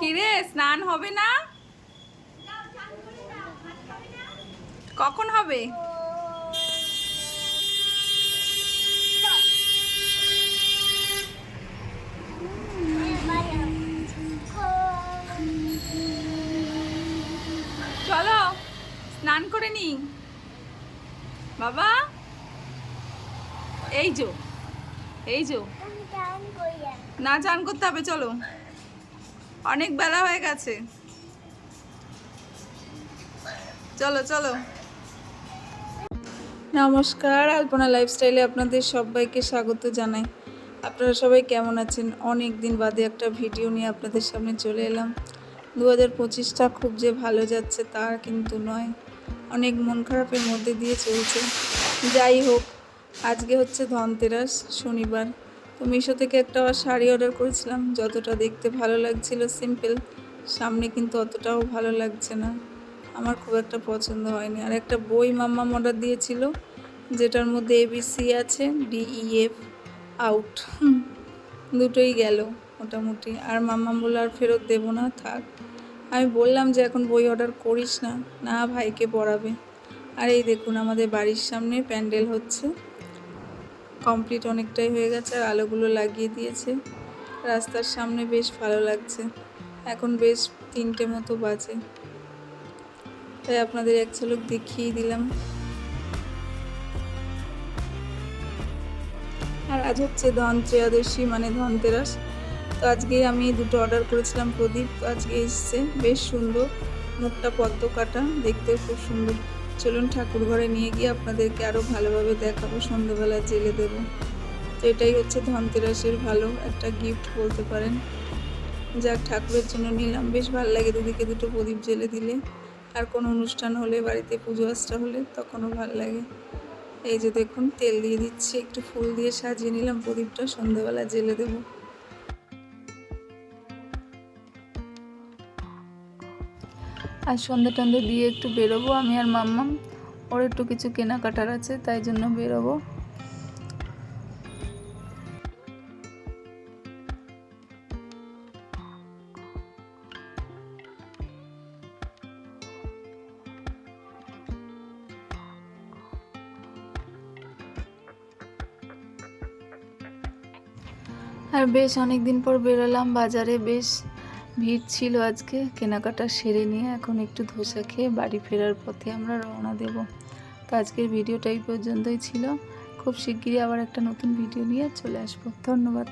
কিরে স্নান হবে না? কখন হবে? চলো স্নান করে নি বাবা এই যো এই যো। না চান করতে হবে চলো। অনেক বেলা হয়ে গেছে। চলো চলো। নমস্কার, আলপনা লাইফস্টাইলে আপনাদের সবাইকে স্বাগত জানাই। আপনারা সবাই কেমন আছেন? অনেক দিন বাদে একটা ভিডিও নিয়ে আপনাদের সামনে চলে এলাম। দু হাজার পঁচিশটা খুব যে ভালো যাচ্ছে তা কিন্তু নয়। অনেক মন খারাপের মধ্যে দিয়ে চলছে। যাই হোক, আজকে হচ্ছে ধনতেরাস, শনিবার। তো মিশো থেকে একটা শাড়ি অর্ডার করেছিলাম, যতটা দেখতে ভালো লাগছিল সিম্পল, সামনে কিন্তু অতটাও ভালো লাগছে না। আমার খুব একটা পছন্দ হয়নি। আর একটা বই মাম্মা অর্ডার দিয়েছিল, যেটার মধ্যে এবিসি আছে ডিইএফ আউট দুটোই গেল মোটামুটি। আর মাম্মা বলল, আর ফেরত দেবো না, থাক। আমি বললাম যে, এখন বই অর্ডার করিস না। না ভাইকে পড়াবে? আর এই দেখুন, আমাদের বাড়ির সামনে প্যান্ডেল হচ্ছে। কমপ্লিট অনেকটাই হয়ে গেছে আর আলোগুলো লাগিয়ে দিয়েছে। রাস্তার সামনে বেশ ভালো লাগছে। এখন বেশ তিনটে মতো বাজে। তাই আপনাদের এক ঝলক দেখিয়ে দিলাম। আর আজ হচ্ছে ধন ত্রয়োদশী মানে ধনতেরাস। তো আজকে আমি দুটো অর্ডার করেছিলাম। প্রদীপ আজকে এসছে। বেশ সুন্দর। মুখটা পদ্ম কাটা। দেখতেও খুব সুন্দর। চলুন ঠাকুর ঘরে নিয়ে গিয়ে আপনাদেরকে আরও ভালোভাবে দেখাবো সন্ধ্যেবেলা জেলে দেবো। তো এটাই হচ্ছে ধনতেরাসের ভালো একটা গিফট বলতে পারেন। যাক, ঠাকুরের জন্য নিলাম। বেশ ভালো লাগে দুদিকে দুটো প্রদীপ জেলে দিলে। আর কোনো অনুষ্ঠান হলে, বাড়িতে পুজো আচটা হলে তখনও ভালো লাগে। এই যে দেখুন, তেল দিয়ে দিচ্ছি, একটু ফুল দিয়ে সাজিয়ে নিলাম প্রদীপটা, সন্ধ্যাবেলা জেলে দেবো। আর সন্ধে টন্ধে দিয়ে একটু বেরোবো। আমি আর মাম্মাম, ওর একটু কিছু কেনাকাটার আছে, তাই জন্য বেরোবো। আর বেশ অনেক দিন পর বেরোলাম বাজারে, বেশ ভিড় ছিল আজকে, কেনাকাটা সেরে নিয়ে এখন একটু ধোসা খেয়ে বাড়ি ফেরার পথে আমরা রওনা দেব। তো আজকের ভিডিওটা এই পর্যন্তই ছিল। খুব শিগগিরই আবার একটা নতুন ভিডিও নিয়ে চলে আসব। ধন্যবাদ।